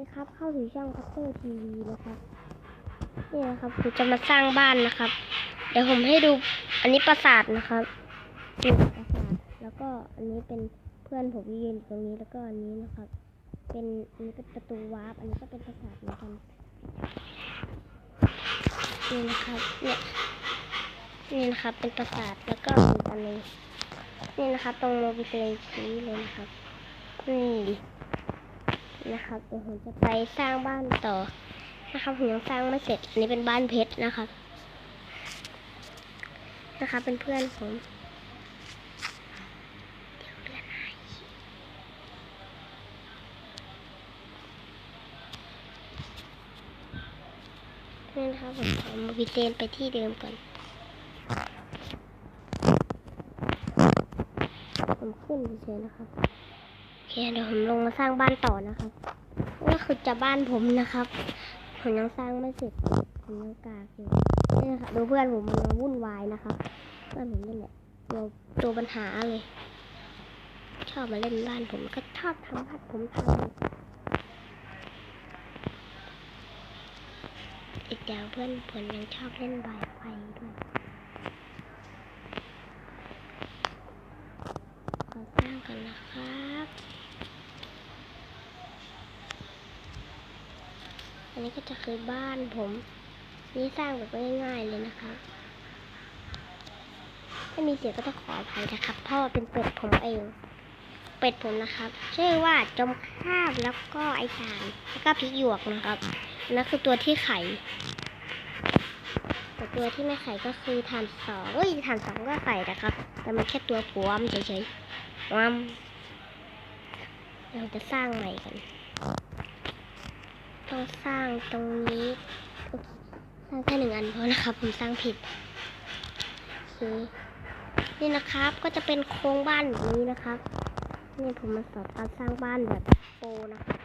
ดีครับ เข้าสู่ช่องคัพเตอร์ทีวีนะครับนี่นะครับผมจะมาสร้างบ้านนะครับ เดี๋ยวผมให้ดูอันนี้ปราสาทนะครับนี่ปราสาทแล้วก็อันนี้เป็นเพื่อนผมยืนตรงนี้แล้วก็อันนี้นะครับ เป็นอันนี้เป็นประตูวาร์ปอันนี้ก็เป็นปราสาทเหมือนกันนี่นะครับเนี่ยนี่นะครับเป็นปราสาทแล้วก็อีกอันนึงนี่นะครับตรงโมบิเตยชี้เลยนะครับนี่ นะครับเดี๋ยวผมจะไปสร้างบ้านต่อนะครับผมยังสร้างไม่เสร็จอันนี้เป็นบ้านเพชรนะครับ นะครับเป็นเพื่อนผมเพื่อนให้นี่นะครับผมเอามาวิเตนไปที่เดิมก่อน ผมขึ้นเฉยนะครับ เคเดี๋ยวผมลงมาสร้างบ้านต่อนะครับนี่คือจะบ้านผมนะครับ ผมยังสร้างไม่เสร็จผมยังกากอยู่นี่ค่ะดูเพื่อนผมมันวุ่นวายนะครับเพื่อนผมนี่แหละตัวตัวปัญหาเลย ชอบมาเล่นบ้านผมก็ชอบทำบ้านผมทำอีกอย่างเพื่อนผมยังชอบเล่นบายไฟด้วยขอสร้างกันนะครับ อันนี้ก็จะคือบ้านผม นี่สร้างแบบง่ายๆเลยนะคะ ถ้ามีเสียงก็ต้องขออภัยนะครับ เพราะว่าเป็นเป็ดผมเอง เป็ดผมนะครับ ชื่อว่าจมคาบแล้วก็ไอจานแล้วก็พริกหยวกนะครับนั่นคือตัวที่ไข่แต่ตัวที่ไม่ไข่ก็คือฐานสองเอ้ยฐานสองก็ไข่นะครับ แต่มันแค่ตัวปวมันเฉยๆวัมเราจะสร้างใหม่กัน ต้องสร้างตรงนี้สร้างแค่หนึ่งอันเพราะนะครับ ผมสร้างผิดโอเคนี่นะครับก็จะเป็นโครงบ้านแบบนี้นะครับ นี่ผมมาสอนการสร้างบ้านแบบโปรนะครับ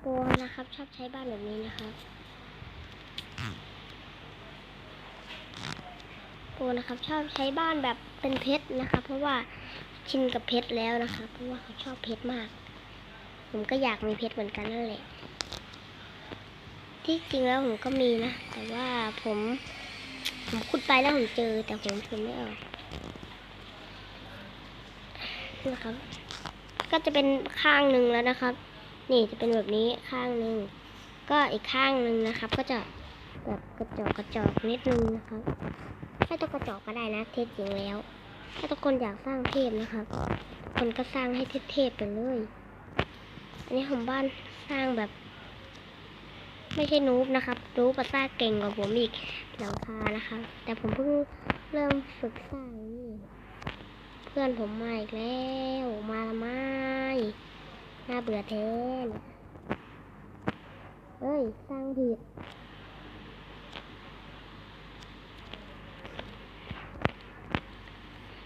โปรนะครับ ชอบใช้บ้านแบบนี้นะครับโปรนะครับ ชอบใช้บ้านแบบเป็นเพชรนะครับ เพราะว่าชินกับเพชรแล้วนะครับ เพราะว่าเขาชอบเพชรมาก ผมก็อยากมีเพชรเหมือนกันนั่นแหละ ที่จริงแล้วผมก็มีนะ แต่ว่าผม ผมขุดไปแล้วผมเจอ แต่ผมขุดไม่ออกนะครับ ก็จะเป็นข้างหนึ่งแล้วนะครับ นี่จะเป็นแบบนี้ข้างหนึ่ง ก็อีกข้างหนึ่งนะครับ ก็จะแบบกระจอกกระจอกนิดนึงนะครับไม่ต้องกระจอกก็ได้นะเทศจริงแล้ว ถ้าทุกคนอยากสร้างเทพนะครับคนก็สร้างให้เทพๆไปเลย อันนี้ผมบ้านสร้างแบบ ไม่ใช่นูบนะครับนูบภาษาเก่งกว่าผมอีกหลังคานะคะ แต่ผมเพิ่งเริ่มฝึกสร้างนี่เพื่อนผมมาอีกแล้วมาละไม่น่าเบื่อแทนเอ้ยสร้างผิด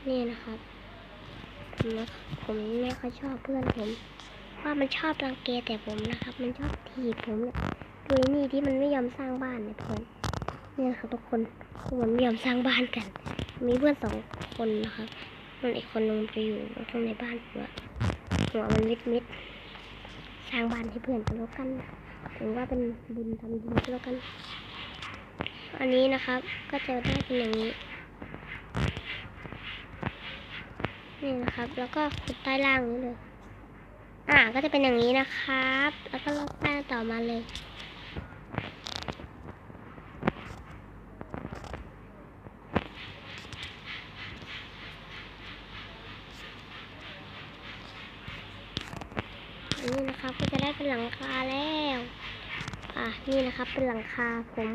นี่นะครับผมนะผมไม่ค่อยชอบเพื่อนผม ว่ามันชอบรังเกแต่ผมนะครับ มันชอบถีบผมเนี่ย โดยนี่ที่มันไม่ยอมสร้างบ้านเนี่ยเพื่อนเนี่ยครับทุกคนมันไม่ยอมสร้างบ้านกัน มีเพื่อนสองคนนะครับมันอีกคนนึงไปอยู่ข้างในบ้านหัวหัวมันมิดมิดๆสร้างบ้านให้เพื่อนกันแล้วกันถือว่าเป็นบุญทำดีก็แล้วกัน อันนี้นะครับ ก็จะได้เป็นอย่างนี้นี่นะครับ แล้วก็ขุดใต้ล่างนี้เลย อ่า ก็จะเป็นอย่างนี้นะครับ แล้วก็ลอกแป้งต่อมาเลย อันนี้นะครับ ก็จะได้เป็น หลังคาแล้วอะนี่นะครับเป็นหลังคาผม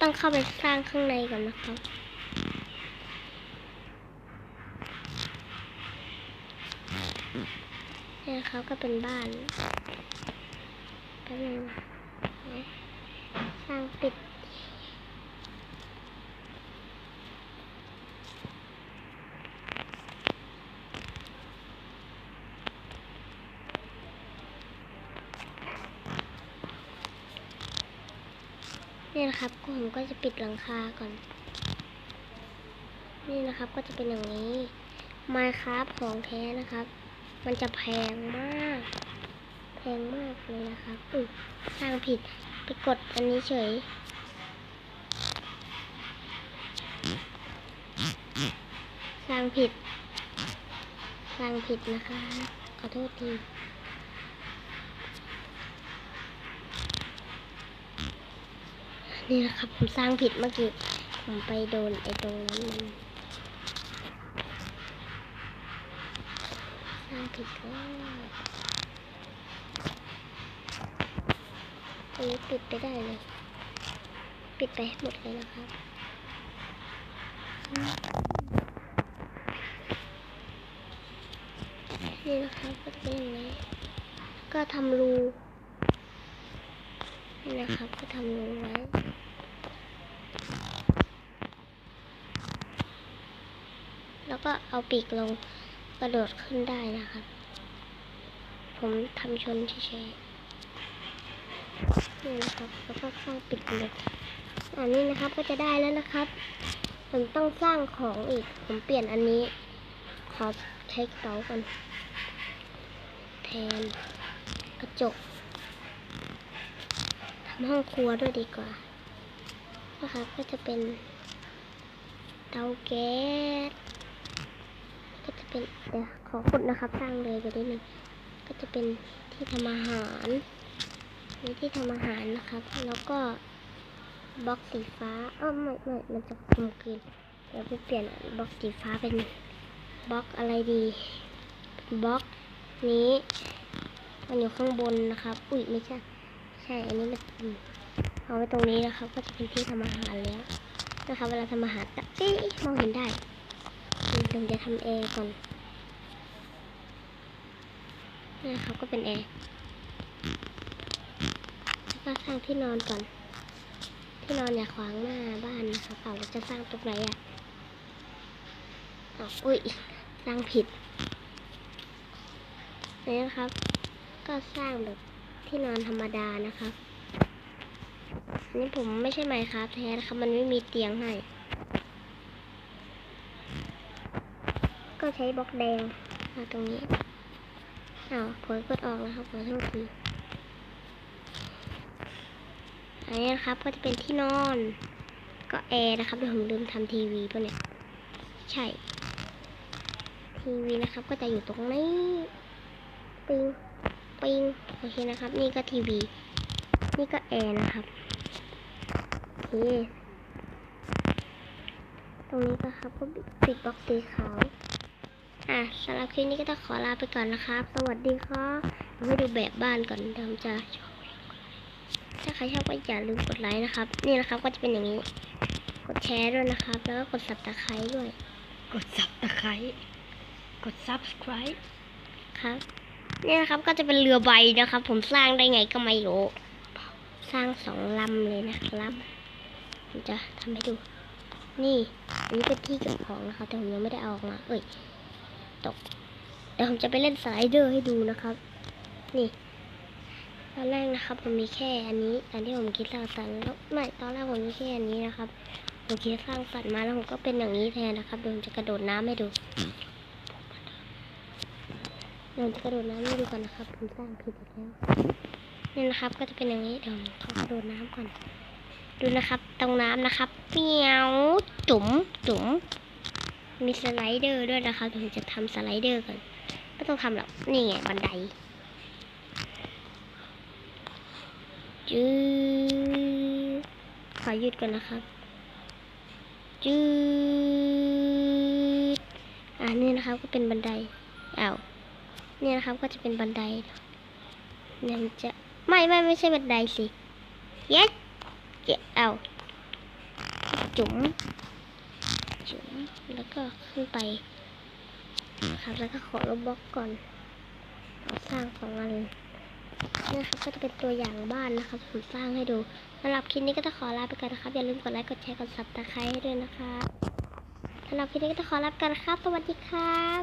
ต้องเข้าไปสร้างข้างในก่อนนะครับนี่นะครับก็เป็นบ้านแป๊บนึงสร้างปิด นะครับผมก็จะปิดหลังคาก่อน นี่นะครับก็จะเป็นอย่างนี้ Minecraft ของแท้นะครับ มันจะแพงมาก แพงมากเลยนะครับอุ้ยสร้างผิดไปกดอันนี้เฉยสร้างผิดสร้างผิดนะคะขอโทษที นี่นะครับผมสร้างผิดเมื่อกี้ ผมไปโดนไอ้ตรงนั้นมันสร้างผิดแล้วอันนี้ปิดไปได้เลย ปิดไปหมดเลยนะครับนี่นะครับก็เป็นอย่างนี้ก็ทำรู นี่นะครับก็ทำรูไว้แล้วก็เอาปีกลงกระโดดขึ้นได้นะครับ ผมทำชนเฉยๆนี่นะครับแล้วก็สร้างปิดเลยอันนี้นะครับก็จะได้แล้วนะครับ ผมต้องสร้างของอีก ผมเปลี่ยนอันนี้ ขอใช้เป๋าก่อนแทนกระจก ห้องครัวด้วยดีกว่านะครับก็จะเป็นเตาแก๊สก็จะเป็นเดี๋ยวขอขุดนะครับสร้างเลยไปนิดนึงก็จะเป็นที่ทำอาหารมีที่ทำอาหารนะครับ แล้วก็บล็อกสีฟ้าเออไม่ไม่มันจะกลมกลืนเดี๋ยวไปเปลี่ยนบล็อกสีฟ้าเป็นบล็อกอะไรดีบล็อกนี้ มันอยู่ข้างบนนะครับ อุ้ยไม่ใช่ ใช่ อันนี้มันเอาไว้ตรงนี้นะครับ ก็จะเป็นที่ทำอาหารแล้วนะครับเวลาทำอาหารก็เอ๊ะมองเห็นได้ผมจะทำแอร์ก่อนนี่นะครับก็เป็นแอร์แล้วก็สร้างที่นอนก่อน ที่นอนอย่าขวางหน้าบ้านนะครับเราจะสร้างตรงไหนอะอาอุ้ยสร้างผิดนี่นะครับ ก็สร้างแบบ ที่นอนธรรมดานะครับอันนี้ผมไม่ใช่ไมค์ครับแท้นะครับมันไม่มีเตียงให้ ก็ใช้บล็อกแดงมาตรงนี้อ้าวเผลกดออกนะครับขอโทษทีอันนี้นะครับก็จะเป็นที่นอน ก็แอร์นะครับเดี๋ยวผมลืมทำทีวีป่ะเนี่ย ใช่ ทีวีนะครับก็จะอยู่ตรงนี้ ปิง ปิงโอเคนะครับ นี่ก็ทีวี นี่ก็แอร์นะครับโอเคตรงนี้ก็ครับก็ปิดบล็อกสีขาวอะสำหรับคลิปนี้ก็ต้องขอลาไปก่อนนะครับ สวัสดีครับเราให้ดูแบบบ้านก่อนเดี๋ยวผมจะถ้าใครชอบก็อย่าลืมกดไลค์นะครับ นี่นะครับก็จะเป็นอย่างนี้ กดแชร์ด้วยนะครับ แล้วก็กดสับตะไคร้ด้วย กดซับตะไคร้กด subscribe ครับ นี่นะครับก็จะเป็นเรือใบนะครับ ผมสร้างได้ไงก็ไม่รู้สร้างสองลำเลยนะครับผมจะทำให้ดู นี่อันนี้เป็นที่เก็บของนะครับแต่ผมยังไม่ได้เอาออกมาเอ้ยตกเดี๋ยวผมจะไปเล่นสไลเดอร์ให้ดูนะครับ นี่ตอนแรกนะครับ ผมมีแค่อันนี้ อันที่ผมคิดสร้างสรรค์แล้วไม่ตอนแรกผมมีแค่อันนี้นะครับผมคิดสร้างสรรค์มาแล้วผมก็เป็นอย่างนี้แทนนะครับเดี๋ยวผมจะกระโดดน้ำให้ดู เดี๋ยวจะกระโดดน้ำให้ดูก่อนนะครับผมสร้างผิดแล้วนี่นะครับก็จะเป็นอย่างนี้เดี๋ยวขอกระโดดน้ำก่อน ดูนะครับ ตรงน้ำนะครับเปียวจุ๋มจุ๋มมีสไลเดอร์ด้วยนะครับเดี๋ยวผมจะทำสไลเดอร์ก่อนไม่ต้องทำหรอกนี่ไงบันไดจืดขอหยุดก่อนนะครับจืดอ่านี่นะครับก็เป็นบันไดอ้าว นี่นะครับก็จะเป็นบันไดเนี่ยมันจะไม่ไม่ไม่ใช่บันไดสิเย็ดเจ็เอาจุ๋มจุ๋มแล้วก็ขึ้นไปครับแล้วก็ขอลบบล็อกก่อนอสร้างสองอันนี่นะครับก็จะเป็นตัวอย่างบ้านนะครับผมสร้างให้ดูสำหรับคลิปนี้ก็ต้องขอลาไปก่อนนะครับอย่าลืมกดไลค์กดแชร์กดซับสไครต์ให้ด้วยนะครับสำหรับคลิปนี้ก็ต้องขอลาไปก่อนนะครับสวัสดีครับ